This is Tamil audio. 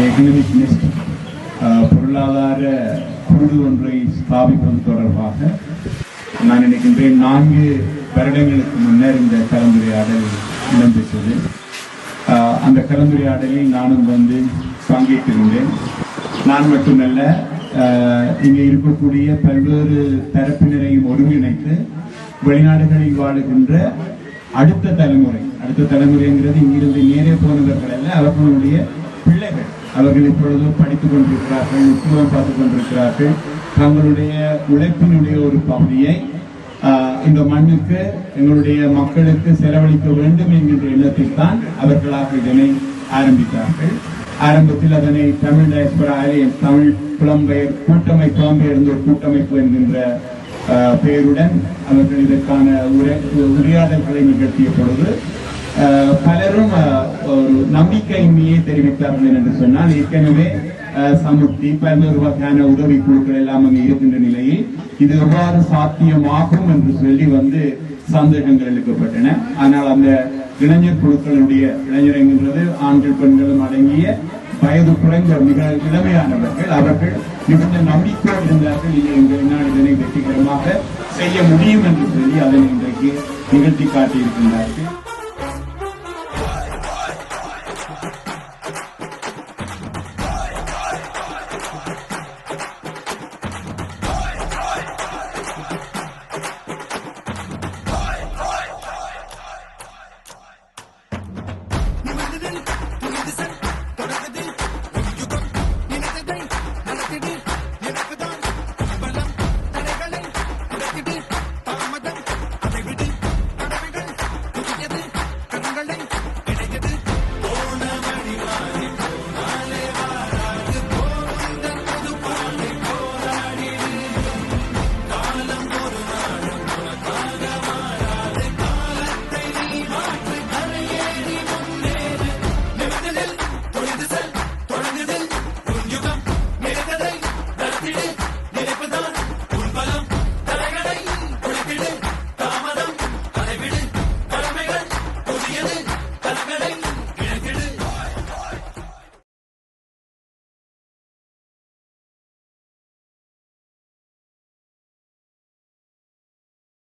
எக்கனாமிக் நெஸ்ட் பொருளாதார குழு ஒன்றை ஸ்தாபிப்பது தொடர்பாக நான் நினைக்கின்றேன் நான்கு வருடங்களுக்கு முன்னர் இந்த கலந்துரையாடல் இடம்பெற்றது. ஆஹ் அந்த கலந்துரையாடலில் நானும் வந்து பங்கேற்றிருந்தேன். நான் மட்டுமல்ல ஆஹ் இங்கே இருக்கக்கூடிய பல்வேறு தரப்பினரையும் ஒருங்கிணைத்து வெளிநாடுகளில் வாழுகின்ற அடுத்த தலைமுறை அடுத்த தலைமுறைங்கிறது இங்கிருந்து நேரே போனவர்கள் அல்ல அவர்களுடைய பிள்ளைகள் அவர்கள் இப்பொழுது படித்துக் கொண்டிருக்கிறார்கள் நிச்சயம் பார்த்துக் கொண்டிருக்கிறார்கள். தங்களுடைய உழைப்பினுடைய ஒரு பகுதியை இந்த மண்ணுக்கு எங்களுடைய மக்களுக்கு செலவழிக்க வேண்டும் என்கின்ற எண்ணத்தில் தான் அவர்களாக இதனை ஆரம்பித்தார்கள். ஆரம்பத்தில் அதனை தமிழ் டயஸ்பரா தமிழ் புலம்பெயர் கூட்டமை புலம்பெயர்ந்த ஒரு கூட்டமைப்பு என்கின்ற பெயருடன் அவர்கள் இதற்கான உரை உரையாடல்களை நிகழ்த்திய பொழுது பலரும் ஒரு நம்பிக்கையின்மையை தெரிவித்தார்கள் என்று சொன்னால் ஏற்கனவே ஆஹ், பல்வேறு வகையான உதவி குழுக்கள் எல்லாம் அங்கே இருக்கின்ற நிலையில் இது எவ்வாறு சாத்தியமாகும் என்று சொல்லி வந்து சந்தேகங்கள் எழுக்கப்பட்டன ஆனால் அந்த இளைஞர் குழுக்களுடைய இளைஞர் என்கின்றது ஆண்கள் பெண்களும் அடங்கிய வயது குறைந்த மிக இளமையானவர்கள் அவர்கள் மிகுந்த நம்பிக்கை இருந்தார்கள். இல்லை எங்களினால் இதனை வெற்றிகரமாக செய்ய முடியும் என்று சொல்லி அதனை இன்றைக்கு நிகழ்த்தி காட்டியிருக்கின்றார்கள்.